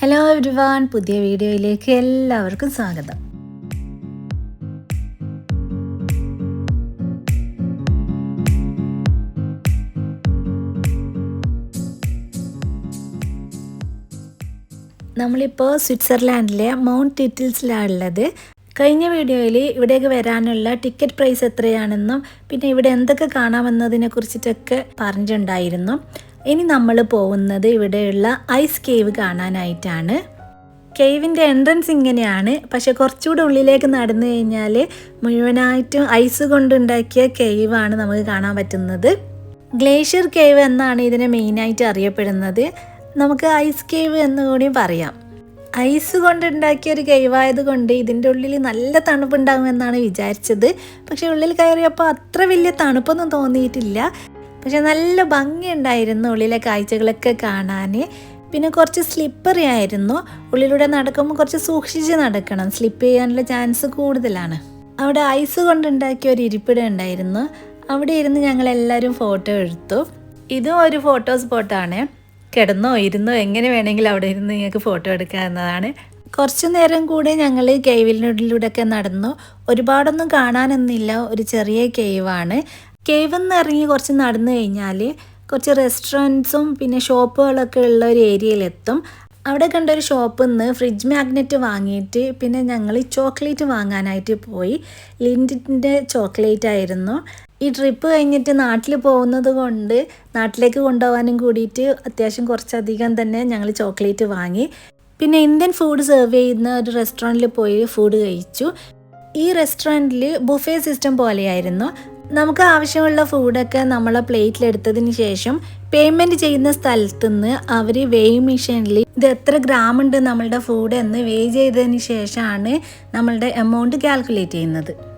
Hello everyone പുതിയ വീഡിയോയിലേക്ക് എല്ലാവർക്കും സ്വാഗതം. നമ്മളിപ്പോൾ സ്വിറ്റ്സർലാൻഡിലെ മൗണ്ട് ടിറ്റിൽസിലാണ് ഉള്ളത് കഴിഞ്ഞ വീഡിയോയിൽ ഇവിടേക്ക് വരാനുള്ള ടിക്കറ്റ് പ്രൈസ് എത്രയാണെന്നും പിന്നെ ഇവിടെ എന്തൊക്കെ കാണാമെന്നതിനെ കുറിച്ചിട്ടൊക്കെ പറഞ്ഞിട്ടുണ്ടായിരുന്നു. ഇനി നമ്മൾ പോകുന്നത് ഇവിടെയുള്ള ഐസ് കേവ് കാണാനായിട്ടാണ്. കേവിന്റെ എൻട്രൻസ് ഇങ്ങനെയാണ്. പക്ഷെ കുറച്ചുകൂടെ ഉള്ളിലേക്ക് നടന്നു കഴിഞ്ഞാൽ മുഴുവനായിട്ടും ഐസ് കൊണ്ടുണ്ടാക്കിയ കേവാണ് നമുക്ക് കാണാൻ പറ്റുന്നത്. ഗ്ലേഷ്യർ കേവ് എന്നാണ് ഇതിനെ മെയിനായിട്ട് അറിയപ്പെടുന്നത്. നമുക്ക് ഐസ് കേവ് എന്ന് കൂടി പറയാം. ഐസ് കൊണ്ടുണ്ടാക്കിയ ഒരു കേവായത് കൊണ്ട് ഇതിന്റെ ഉള്ളിൽ നല്ല തണുപ്പുണ്ടാകുമെന്നാണ് വിചാരിച്ചത്. പക്ഷേ ഉള്ളിൽ കയറിയപ്പോൾ അത്ര വലിയ തണുപ്പൊന്നും തോന്നിയിട്ടില്ല. പക്ഷെ നല്ല ഭംഗിയുണ്ടായിരുന്നു ഉള്ളിലെ കാഴ്ചകളൊക്കെ കാണാൻ. പിന്നെ കുറച്ച് സ്ലിപ്പറി ആയിരുന്നു. ഉള്ളിലൂടെ നടക്കുമ്പോൾ കുറച്ച് സൂക്ഷിച്ച് നടക്കണം. സ്ലിപ്പ് ചെയ്യാനുള്ള ചാൻസ് കൂടുതലാണ്. അവിടെ ഐസ് കൊണ്ടുണ്ടാക്കിയ ഒരു ഇരിപ്പിടം ഉണ്ടായിരുന്നു. അവിടെ ഇരുന്ന് ഞങ്ങൾ എല്ലാവരും ഫോട്ടോ എടുത്തു. ഇതും ഒരു ഫോട്ടോ സ്പോട്ടാണ് കിടന്നോ ഇരുന്നോ എങ്ങനെ വേണമെങ്കിലും അവിടെ ഇരുന്ന് നിങ്ങൾക്ക് ഫോട്ടോ എടുക്കാവുന്നതാണ് കുറച്ചു നേരം കൂടെ ഞങ്ങൾ കേവിലൂടെയൊക്കെ നടന്നു. ഒരുപാടൊന്നും കാണാനൊന്നുമില്ല. ഒരു ചെറിയ കേവാണ് കേവ് എന്ന് ഇറങ്ങി കുറച്ച് നടന്നു കഴിഞ്ഞാൽ കുറച്ച് റെസ്റ്റോറന്റ്സും പിന്നെ ഷോപ്പുകളൊക്കെ ഉള്ള ഒരു ഏരിയയിലെത്തും. അവിടെ കണ്ട ഒരു ഷോപ്പിൽ നിന്ന് ഫ്രിഡ്ജ് മാഗ്നറ്റ് വാങ്ങിയിട്ട് പിന്നെ ഞങ്ങൾ ചോക്ലേറ്റ് വാങ്ങാനായിട്ട് പോയി. ലിൻഡിന്റെ ചോക്ലേറ്റ് ആയിരുന്നു. ഈ ട്രിപ്പ് കഴിഞ്ഞിട്ട് നാട്ടിൽ പോകുന്നത് കൊണ്ട് നാട്ടിലേക്ക് കൊണ്ടുപോകാനും കൂടിയിട്ട് അത്യാവശ്യം കുറച്ചധികം തന്നെ ഞങ്ങൾ ചോക്ലേറ്റ് വാങ്ങി. പിന്നെ ഇന്ത്യൻ ഫുഡ് സെർവ് ചെയ്യുന്ന ഒരു റെസ്റ്റോറന്റിൽ പോയി ഫുഡ് കഴിച്ചു. ഈ റെസ്റ്റോറന്റിൽ ബുഫേ സിസ്റ്റം പോലെയായിരുന്നു. നമുക്ക് ആവശ്യമുള്ള ഫുഡൊക്കെ നമ്മളെ പ്ലേറ്റിലെടുത്തതിന് ശേഷം പേയ്മെന്റ് ചെയ്യുന്ന സ്ഥലത്തു നിന്ന് അവർ വെയ് മെഷീനിൽ ഇത് എത്ര ഗ്രാം ഉണ്ട് നമ്മളുടെ ഫുഡ് എന്ന് വേ ചെയ്തതിന് ശേഷമാണ് നമ്മളുടെ എമൗണ്ട് കാൽക്കുലേറ്റ് ചെയ്യുന്നത്.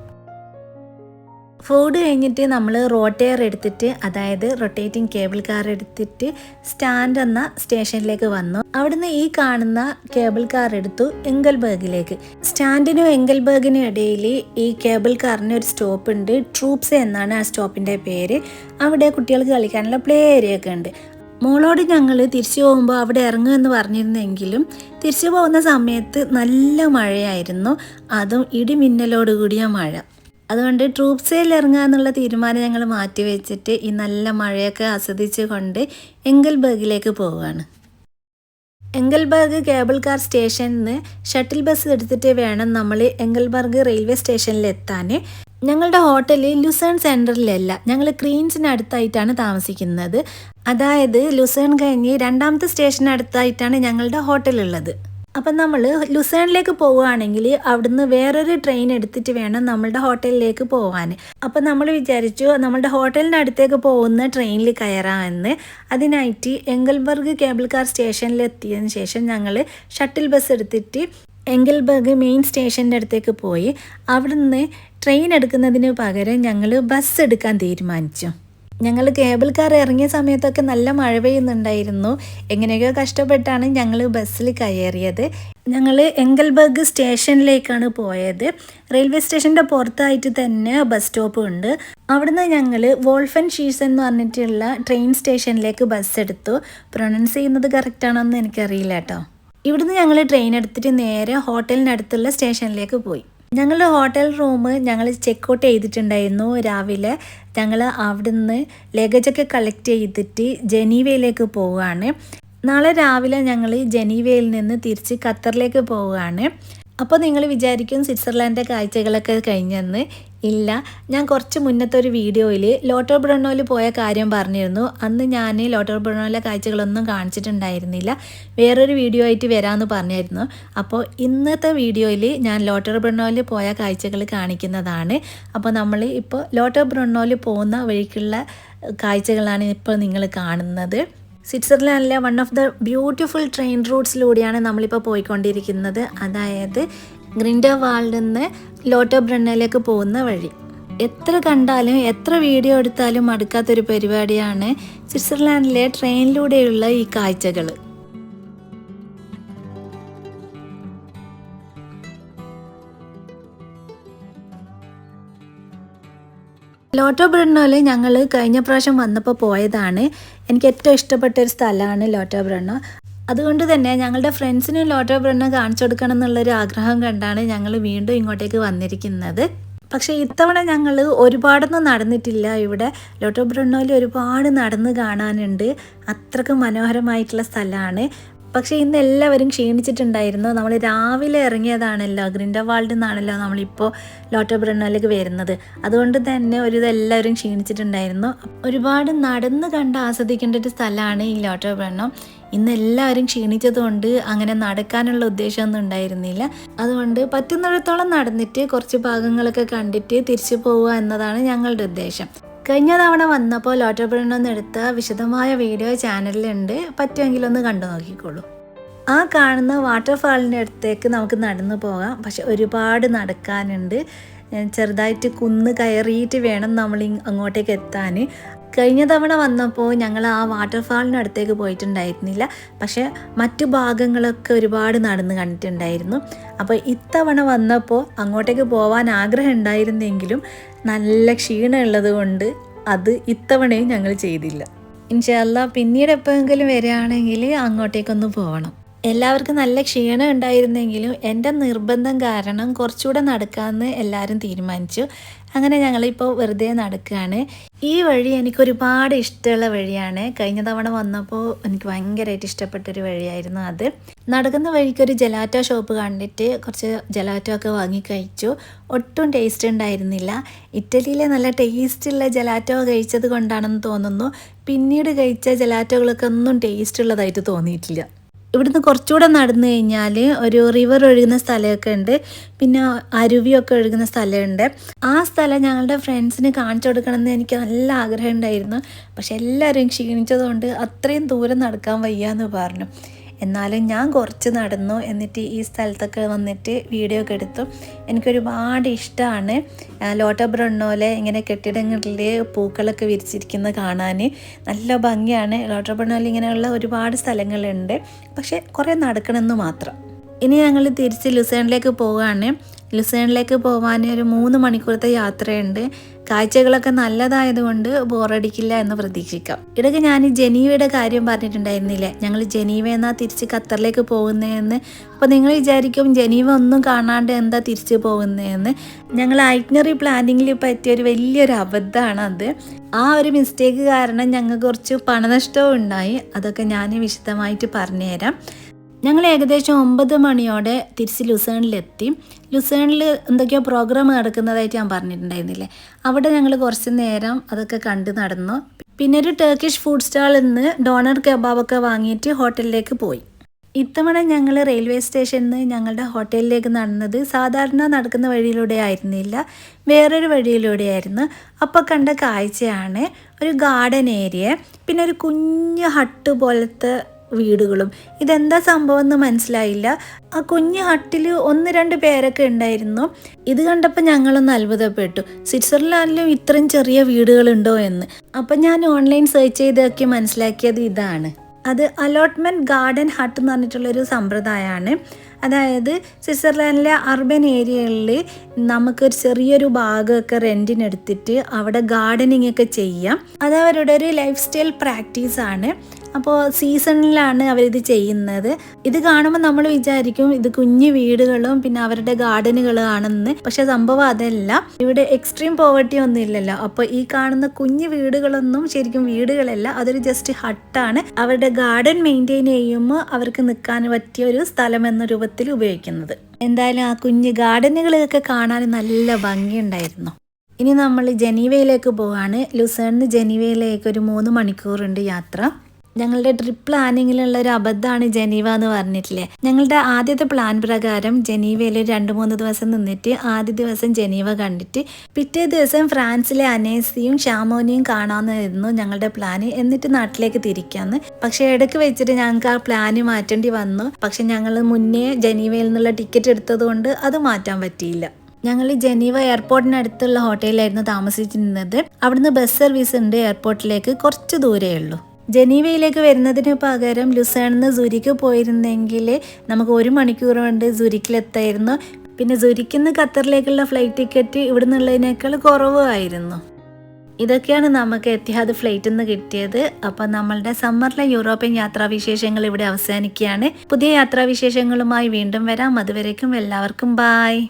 ഫുഡ് കഴിഞ്ഞിട്ട് നമ്മൾ റോട്ടയർ എടുത്തിട്ട് അതായത് റൊട്ടേറ്റിംഗ് കേബിൾ കാർ എടുത്തിട്ട് സ്റ്റാൻഡ് എന്ന സ്റ്റേഷനിലേക്ക് വന്നു. അവിടുന്ന് ഈ കാണുന്ന കേബിൾ കാർ എടുത്തു എങ്കൽബർഗിലേക്ക്. സ്റ്റാൻഡിനും എങ്കൽബർഗിനും ഇടയിൽ ഈ കേബിൾ കാറിന് ഒരു സ്റ്റോപ്പ് ഉണ്ട്. ട്രൂപ്സ് എന്നാണ് ആ സ്റ്റോപ്പിന്റെ പേര്. അവിടെ കുട്ടികൾക്ക് കളിക്കാനുള്ള പ്ലേ ഏരിയ ഒക്കെ ഉണ്ട്. മോളോട് ഞങ്ങൾ തിരിച്ചു പോകുമ്പോൾ അവിടെ ഇറങ്ങുമെന്ന് പറഞ്ഞിരുന്നെങ്കിലും തിരിച്ചു പോകുന്ന സമയത്ത് നല്ല മഴയായിരുന്നു. അതും ഇടിമിന്നലോടുകൂടിയ മഴ. അതുകൊണ്ട് ട്രൂപ്സയിൽ ഇറങ്ങുക എന്നുള്ള തീരുമാനം ഞങ്ങൾ മാറ്റി വെച്ചിട്ട് ഈ നല്ല മഴയൊക്കെ ആസ്വദിച്ചു കൊണ്ട് എങ്കൽബർഗിലേക്ക് പോവുകയാണ്. എങ്കൽബർഗ് കേബിൾ കാർ സ്റ്റേഷനിൽ നിന്ന് ഷട്ടിൽ ബസ് എടുത്തിട്ട് വേണം നമ്മൾ എങ്കൽബർഗ് റെയിൽവേ സ്റ്റേഷനിൽ എത്താൻ. ഞങ്ങളുടെ ഹോട്ടൽ ലുസേൺ സെന്ററിലല്ല ഞങ്ങൾ ക്രീൻസിനടുത്തായിട്ടാണ് താമസിക്കുന്നത്. അതായത് ലുസേൺ കഴിഞ്ഞ് രണ്ടാമത്തെ സ്റ്റേഷനടുത്തായിട്ടാണ് ഞങ്ങളുടെ ഹോട്ടലുള്ളത് അപ്പം നമ്മൾ ലുസേണിലേക്ക് പോവുകയാണെങ്കിൽ അവിടുന്ന് വേറൊരു ട്രെയിൻ എടുത്തിട്ട് വേണം നമ്മളുടെ ഹോട്ടലിലേക്ക് പോകാൻ അപ്പം നമ്മൾ വിചാരിച്ചു നമ്മളുടെ ഹോട്ടലിന്റെ അടുത്തേക്ക് പോകുന്ന ട്രെയിനിൽ കയറാമെന്ന്. അതിനായിട്ട് എങ്കൽബർഗ് കേബിൾ കാർ സ്റ്റേഷനിൽ എത്തിയതിന് ശേഷം ഞങ്ങൾ ഷട്ടിൽ ബസ് എടുത്തിട്ട് എങ്കൽബർഗ് മെയിൻ സ്റ്റേഷന്റെ അടുത്തേക്ക് പോയി. അവിടുന്ന് ട്രെയിൻ എടുക്കുന്നതിന് പകരം ഞങ്ങൾ ബസ് എടുക്കാൻ തീരുമാനിച്ചു. ഞങ്ങൾ കേബിൾ കാർ ഇറങ്ങിയ സമയത്തൊക്കെ നല്ല മഴ പെയ്യുന്നുണ്ടായിരുന്നു. എങ്ങനെയൊക്കെ കഷ്ടപ്പെട്ടാണ് ഞങ്ങൾ ബസ്സിൽ കയറിയത്. ഞങ്ങൾ എങ്കൽബർഗ് സ്റ്റേഷനിലേക്കാണ് പോയത്. റെയിൽവേ സ്റ്റേഷന്റെ പുറത്തായിട്ട് തന്നെ ബസ് സ്റ്റോപ്പ് ഉണ്ട്. അവിടുന്ന് ഞങ്ങൾ വോൾഫൻ ഷീസ് എന്ന് പറഞ്ഞിട്ടുള്ള ട്രെയിൻ സ്റ്റേഷനിലേക്ക് ബസ് എടുത്തു. പ്രൊനൗൺസ് ചെയ്യുന്നത് കറക്റ്റാണോ എന്ന് എനിക്കറിയില്ല കേട്ടോ. ഇവിടുന്ന് ഞങ്ങൾ ട്രെയിൻ എടുത്തിട്ട് നേരെ ഹോട്ടലിനടുത്തുള്ള സ്റ്റേഷനിലേക്ക് പോയി. ഞങ്ങൾ ഹോട്ടൽ റൂം ഞങ്ങൾ ചെക്ക് ഔട്ട് ചെയ്തിട്ടുണ്ടായിരുന്നു രാവിലെ. ഞങ്ങൾ അവിടുന്ന് ലഗേജൊക്കെ കളക്ട് ചെയ്തിട്ട് ജനീവയിലേക്ക് പോവുകയാണ്. നാളെ രാവിലെ ഞങ്ങൾ ജനീവയിൽ നിന്ന് തിരിച്ച് ഖത്തറിലേക്ക് പോവുകയാണ്. അപ്പോൾ നിങ്ങൾ വിചാരിക്കും സ്വിറ്റ്സർലാൻഡിന്റെ കാഴ്ചകളൊക്കെ കഴിഞ്ഞെന്ന്. ഇല്ല. ഞാൻ കുറച്ച് മുന്നത്തെ ഒരു വീഡിയോയിൽ ലോട്ടർ ബ്രണ്ണോയിൽ പോയ കാര്യം പറഞ്ഞിരുന്നു. അന്ന് ഞാൻ ലോട്ടർ ബ്രണ്ണോയിലെ കാഴ്ചകളൊന്നും കാണിച്ചിട്ടുണ്ടായിരുന്നില്ല. വേറൊരു വീഡിയോ ആയിട്ട് വരാമെന്ന് പറഞ്ഞായിരുന്നു അപ്പോൾ ഇന്നത്തെ വീഡിയോയിൽ ഞാൻ ലോട്ടർ ബ്രണ്ണോയിൽ പോയ കാഴ്ചകൾ കാണിക്കുന്നതാണ്. അപ്പോൾ നമ്മൾ ഇപ്പോൾ ലോട്ടർ ബ്രണ്ണോയിൽ പോകുന്ന വഴിക്കുള്ള കാഴ്ചകളാണ് ഇപ്പോൾ നിങ്ങൾ കാണുന്നത്. സ്വിറ്റ്സർലാൻഡിലെ one of the beautiful train റൂട്ട്സിലൂടെയാണ് നമ്മളിപ്പോൾ പോയിക്കൊണ്ടിരിക്കുന്നത്. അതായത് ഗ്രിൻഡർ വാളിൽ നിന്ന് ലോട്ടോ ബ്രണ്ണയിലേക്ക് പോകുന്ന വഴി. എത്ര കണ്ടാലും എത്ര വീഡിയോ എടുത്താലും മടുക്കാത്തൊരു പരിപാടിയാണ് സ്വിറ്റ്സർലാൻഡിലെ ട്രെയിനിലൂടെയുള്ള ഈ കാഴ്ചകൾ. ലോട്ടോ ബ്രണ്ണോയിൽ ഞങ്ങൾ കഴിഞ്ഞ പ്രാവശ്യം വന്നപ്പോൾ പോയതാണ്. എനിക്ക് ഏറ്റവും ഇഷ്ടപ്പെട്ട ഒരു സ്ഥലമാണ് ലോട്ടോ ബ്രണ്ണോ. അതുകൊണ്ട് തന്നെ ഞങ്ങളുടെ ഫ്രണ്ട്സിനും ലോട്ടോ ബ്രണ്ണ കാണിച്ചു കൊടുക്കണം എന്നുള്ളൊരു ആഗ്രഹം കണ്ടാണ് ഞങ്ങൾ വീണ്ടും ഇങ്ങോട്ടേക്ക് വന്നിരിക്കുന്നത്. പക്ഷേ ഇത്തവണ ഞങ്ങൾ ഒരുപാടൊന്നും നടന്നിട്ടില്ല. ഇവിടെ ലോട്ടോ ബ്രണ്ണോയിൽ ഒരുപാട് നടന്ന് കാണാനുണ്ട്. അത്രയ്ക്ക് മനോഹരമായിട്ടുള്ള സ്ഥലമാണ്. പക്ഷേ ഇന്ന് എല്ലാവരും ക്ഷീണിച്ചിട്ടുണ്ടായിരുന്നു. നമ്മൾ രാവിലെ ഇറങ്ങിയതാണല്ലോ. ഗ്രിൻഡവാൾഡിൽ നിന്നാണല്ലോ നമ്മളിപ്പോൾ ലോട്ടോ ബ്രണ്ണോയിലേക്ക് വരുന്നത്. അതുകൊണ്ട് തന്നെ ഒരു ഇതെല്ലാവരും ക്ഷീണിച്ചിട്ടുണ്ടായിരുന്നു. ഒരുപാട് നടന്ന് കണ്ട് ആസ്വദിക്കേണ്ട ഒരു സ്ഥലമാണ് ഈ ലോട്ടോ ബ്രണ്ണോ. ഇന്ന് എല്ലാവരും ക്ഷീണിച്ചതുകൊണ്ട് അങ്ങനെ നടക്കാനുള്ള ഉദ്ദേശമൊന്നും ഉണ്ടായിരുന്നില്ല. അതുകൊണ്ട് പറ്റുന്നിടത്തോളം നടന്നിട്ട് കുറച്ച് ഭാഗങ്ങളൊക്കെ കണ്ടിട്ട് തിരിച്ചു പോവുക എന്നതാണ് ഞങ്ങളുടെ ഉദ്ദേശം. കഴിഞ്ഞ തവണ വന്നപ്പോൾ ലോട്ടോ ബ്രണ്ണൊന്ന് എടുത്ത വിശദമായ വീഡിയോ ചാനലിലുണ്ട്. പറ്റുമെങ്കിൽ ഒന്ന് കണ്ടു നോക്കിക്കോളൂ. ആ കാണുന്ന വാട്ടർഫാളിന്റെ അടുത്തേക്ക് നമുക്ക് നടന്നു പോകാം. പക്ഷെ ഒരുപാട് നടക്കാനുണ്ട്. ചെറുതായിട്ട് കുന്ന് കയറിയിട്ട് വേണം നമ്മൾ അങ്ങോട്ടേക്ക് എത്താൻ. കഴിഞ്ഞ തവണ വന്നപ്പോൾ ഞങ്ങൾ ആ വാട്ടർഫാളിനടുത്തേക്ക് പോയിട്ടുണ്ടായിരുന്നില്ല. പക്ഷേ മറ്റു ഭാഗങ്ങളൊക്കെ ഒരുപാട് നടന്ന് കണ്ടിട്ടുണ്ടായിരുന്നു. അപ്പോൾ ഇത്തവണ വന്നപ്പോൾ അങ്ങോട്ടേക്ക് പോകാൻ ആഗ്രഹം ഉണ്ടായിരുന്നെങ്കിലും നല്ല ക്ഷീണമുള്ളത് കൊണ്ട് അത് ഇത്തവണയും ഞങ്ങൾ ചെയ്തില്ല. ഇൻഷല്ല പിന്നീട് എപ്പോഴെങ്കിലും വരികയാണെങ്കിൽ അങ്ങോട്ടേക്കൊന്ന് പോകണം എല്ലാവർക്കും നല്ല ക്ഷീണം ഉണ്ടായിരുന്നെങ്കിലും എന്റെ നിർബന്ധം കാരണം കുറച്ചുകൂടെ നടക്കാമെന്ന് എല്ലാവരും തീരുമാനിച്ചു. അങ്ങനെ ഞങ്ങളിപ്പോൾ വെറുതെ നടക്കുകയാണ് ഈ വഴി എനിക്ക് ഒരുപാട് ഇഷ്ടമുള്ള വഴിയാണ്. കഴിഞ്ഞ തവണ വന്നപ്പോൾ എനിക്ക് ഭയങ്കരമായിട്ട് ഇഷ്ടപ്പെട്ടൊരു വഴിയായിരുന്നു അത്. നടക്കുന്ന വഴിക്ക് ഒരു ജലാറ്റോ ഷോപ്പ് കണ്ടിട്ട് കുറച്ച് ജലാറ്റോ ഒക്കെ വാങ്ങി കഴിച്ചു. ഒട്ടും ടേസ്റ്റ് ഉണ്ടായിരുന്നില്ല. ഇറ്റലിയിലെ നല്ല ടേസ്റ്റുള്ള ജലാറ്റോ കഴിച്ചത് കൊണ്ടാണെന്ന് തോന്നുന്നു. പിന്നീട് കഴിച്ച ജലാറ്റോകളൊക്കെ ഒന്നും ടേസ്റ്റ് ഉള്ളതായിട്ട് തോന്നിയിട്ടില്ല. ഇവിടുന്ന് കുറച്ചുകൂടെ നടന്നു കഴിഞ്ഞാൽ ഒരു റിവർ ഒഴുകുന്ന സ്ഥലമൊക്കെ ഉണ്ട്. പിന്നെ അരുവിയൊക്കെ ഒഴുകുന്ന സ്ഥലമുണ്ട്. ആ സ്ഥലം ഞങ്ങളുടെ ഫ്രണ്ട്സിന് കാണിച്ചു കൊടുക്കണമെന്ന് എനിക്ക് നല്ല ആഗ്രഹം ഉണ്ടായിരുന്നു. പക്ഷെ എല്ലാവരും ക്ഷീണിച്ചതുകൊണ്ട് അത്രയും ദൂരം നടക്കാൻ വയ്യാന്ന് പറഞ്ഞു. എന്നാലും ഞാൻ കുറച്ച് നടന്നു എന്നിട്ട് ഈ സ്ഥലത്തൊക്കെ വന്നിട്ട് വീഡിയോ ഒക്കെ എടുത്തു. എനിക്കൊരുപാട് ഇഷ്ടമാണ് ലോട്ട ബ്രണ്ണോലെ ഇങ്ങനെ കെട്ടിടങ്ങളിൽ പൂക്കളൊക്കെ വിരിച്ചിരിക്കുന്നത് കാണാൻ നല്ല ഭംഗിയാണ്. ലോട്ട ബ്രണ്ണോലെ ഇങ്ങനെയുള്ള ഒരുപാട് സ്ഥലങ്ങളുണ്ട്. പക്ഷേ കുറേ നടക്കണമെന്ന് മാത്രം. ഇനി ഞങ്ങൾ തിരിച്ച് ലുസേണിലേക്ക് പോവുകയാണ് ലുസേണിലേക്ക് പോകാൻ ഒരു മൂന്ന് മണിക്കൂറത്തെ യാത്രയുണ്ട്. കാഴ്ചകളൊക്കെ നല്ലതായതുകൊണ്ട് ബോറടിക്കില്ല എന്ന് പ്രതീക്ഷിക്കാം. ഇടയ്ക്ക് ഞാൻ ജനീവയുടെ കാര്യം പറഞ്ഞിട്ടുണ്ടായിരുന്നില്ലേ? ഞങ്ങൾ ജനീവ എന്നാ തിരിച്ച് ഖത്തറിലേക്ക് പോകുന്നതെന്ന് അപ്പോൾ നിങ്ങൾ വിചാരിക്കും ജനീവ ഒന്നും കാണാണ്ട് എന്താ തിരിച്ച് പോകുന്നതെന്ന് ഞങ്ങൾ ഐറ്റ്നറി പ്ലാനിങ്ങിൽ പറ്റിയ ഒരു വലിയൊരു അബദ്ധമാണ് അത് ആ ഒരു മിസ്റ്റേക്ക് കാരണം ഞങ്ങൾക്ക് കുറച്ച് പണനഷ്ടവും ഉണ്ടായി. അതൊക്കെ ഞാൻ വിശദമായിട്ട് പറഞ്ഞുതരാം. ഞങ്ങൾ ഏകദേശം ഒമ്പത് മണിയോടെ തിരിച്ച് ലുസേണിലെത്തി. ലുസേണിൽ എന്തൊക്കെയോ പ്രോഗ്രാം നടക്കുന്നതായിട്ട് ഞാൻ പറഞ്ഞിട്ടുണ്ടായിരുന്നില്ലേ? അവിടെ ഞങ്ങൾ കുറച്ച് നേരം അതൊക്കെ കണ്ട് നടന്നു. പിന്നെ ഒരു ടർക്കിഷ് ഫുഡ് സ്റ്റാളിൽ നിന്ന് ഡോണർ കബാബൊക്കെ വാങ്ങിയിട്ട് ഹോട്ടലിലേക്ക് പോയി. ഇത്തവണ ഞങ്ങൾ റെയിൽവേ സ്റ്റേഷനിൽ നിന്ന് ഞങ്ങളുടെ ഹോട്ടലിലേക്ക് നടന്നത് സാധാരണ നടക്കുന്ന വഴിയിലൂടെ ആയിരുന്നില്ല വേറൊരു വഴിയിലൂടെയായിരുന്നു അപ്പോൾ കണ്ട കാഴ്ചയാണ് ഒരു ഗാർഡൻ ഏരിയ പിന്നെ ഒരു കുഞ്ഞു ഹട്ട് പോലത്തെ വീടുകളും. ഇതെന്താ സംഭവം എന്ന് മനസ്സിലായില്ല. ആ കുഞ്ഞു ഹട്ടിൽ ഒന്ന് രണ്ട് പേരൊക്കെ ഉണ്ടായിരുന്നു. ഇത് കണ്ടപ്പോൾ ഞങ്ങളൊന്ന് അത്ഭുതപ്പെട്ടു. സ്വിറ്റ്സർലാൻഡിലും ഇത്രയും ചെറിയ വീടുകളുണ്ടോ എന്ന്. അപ്പം ഞാൻ ഓൺലൈൻ സെർച്ച് ചെയ്തൊക്കെ മനസ്സിലാക്കിയത് ഇതാണ്. അത് അലോട്ട്മെന്റ് ഗാർഡൻ ഹട്ട് എന്ന് പറഞ്ഞിട്ടുള്ളൊരു സമ്പ്രദായമാണ് അതായത് സ്വിറ്റ്സർലാൻഡിലെ അർബൻ ഏരിയകളിൽ നമുക്കൊരു ചെറിയൊരു ഭാഗമൊക്കെ റെന്റിനെടുത്തിട്ട് അവിടെ ഗാർഡനിങ് ഒക്കെ ചെയ്യാം. അത് അവരുടെ ഒരു ലൈഫ് സ്റ്റൈൽ പ്രാക്ടീസാണ്. അപ്പോൾ സീസണിലാണ് അവരിത് ചെയ്യുന്നത്. ഇത് കാണുമ്പോൾ നമ്മൾ വിചാരിക്കും ഇത് കുഞ്ഞു വീടുകളും പിന്നെ അവരുടെ ഗാർഡനുകളും ആണെന്ന് പക്ഷെ സംഭവം അതല്ല. ഇവിടെ എക്സ്ട്രീം പോവർട്ടി ഒന്നും ഇല്ലല്ലോ. അപ്പോൾ ഈ കാണുന്ന കുഞ്ഞു വീടുകളൊന്നും ശരിക്കും വീടുകളല്ല. അതൊരു ജസ്റ്റ് ഹട്ടാണ് അവരുടെ ഗാർഡൻ മെയിന്റെയിൻ ചെയ്യുമ്പോൾ അവർക്ക് നിൽക്കാൻ പറ്റിയ ഒരു സ്ഥലം എന്ന രൂപത്തിൽ ഉപയോഗിക്കുന്നത്. എന്തായാലും ആ കുഞ്ഞു ഗാർഡനുകളൊക്കെ കാണാൻ നല്ല ഭംഗിയുണ്ടായിരുന്നു ഇനി നമ്മൾ ജനീവയിലേക്ക് പോവാണ്. ലുസേണിന് ജനീവയിലേക്ക് ഒരു മൂന്ന് മണിക്കൂറുണ്ട് യാത്ര. ഞങ്ങളുടെ ട്രിപ്പ് പ്ലാനിങ്ങിലുള്ള ഒരു അബദ്ധമാണ് ജനീവ എന്ന് പറഞ്ഞിട്ടില്ലേ? ഞങ്ങളുടെ ആദ്യത്തെ പ്ലാൻ പ്രകാരം ജനീവയിൽ രണ്ട് മൂന്ന് ദിവസം നിന്നിട്ട് ആദ്യ ദിവസം ജനീവ കണ്ടിട്ട് പിറ്റേ ദിവസം ഫ്രാൻസിലെ അനേസിയും ഷാമോനിയും കാണാമെന്നായിരുന്നു ഞങ്ങളുടെ പ്ലാൻ എന്നിട്ട് നാട്ടിലേക്ക് തിരിക്കാന്ന്. പക്ഷെ ഇടയ്ക്ക് വെച്ചിട്ട് ഞങ്ങൾക്ക് ആ പ്ലാന് മാറ്റേണ്ടി വന്നു. പക്ഷെ ഞങ്ങൾ മുന്നേ ജനീവയിൽ നിന്നുള്ള ടിക്കറ്റ് എടുത്തതുകൊണ്ട് അത് മാറ്റാൻ പറ്റിയില്ല. ഞങ്ങൾ ജനീവ എയർപോർട്ടിനടുത്തുള്ള ഹോട്ടലിലായിരുന്നു താമസിച്ചിരുന്നത്. അവിടുന്ന് ബസ് സർവീസ് ഉണ്ട് എയർപോർട്ടിലേക്ക് കുറച്ച് ദൂരേ ഉള്ളൂ. ജനീവയിലേക്ക് വരുന്നതിന് പകരം ലുസേണിന്ന് സുരിക്ക് പോയിരുന്നെങ്കിൽ നമുക്ക് ഒരു മണിക്കൂർ കൊണ്ട് സുരിക്കിലെത്തായിരുന്നു. പിന്നെ സുരിക്കിന്ന് ഖത്തറിലേക്കുള്ള ഫ്ലൈറ്റ് ടിക്കറ്റ് ഇവിടെ നിന്നുള്ളതിനേക്കാൾ കുറവായിരുന്നു ഇതൊക്കെയാണ് നമുക്ക് എത്തിഹാദ് ഫ്ലൈറ്റിൽ നിന്ന് കിട്ടിയത്. അപ്പോൾ നമ്മളുടെ സമ്മറിലെ യൂറോപ്യൻ യാത്രാവിശേഷങ്ങൾ ഇവിടെ അവസാനിക്കുകയാണ്. പുതിയ യാത്രാവിശേഷങ്ങളുമായി വീണ്ടും വരാം. അതുവരേക്കും എല്ലാവർക്കും ബായ്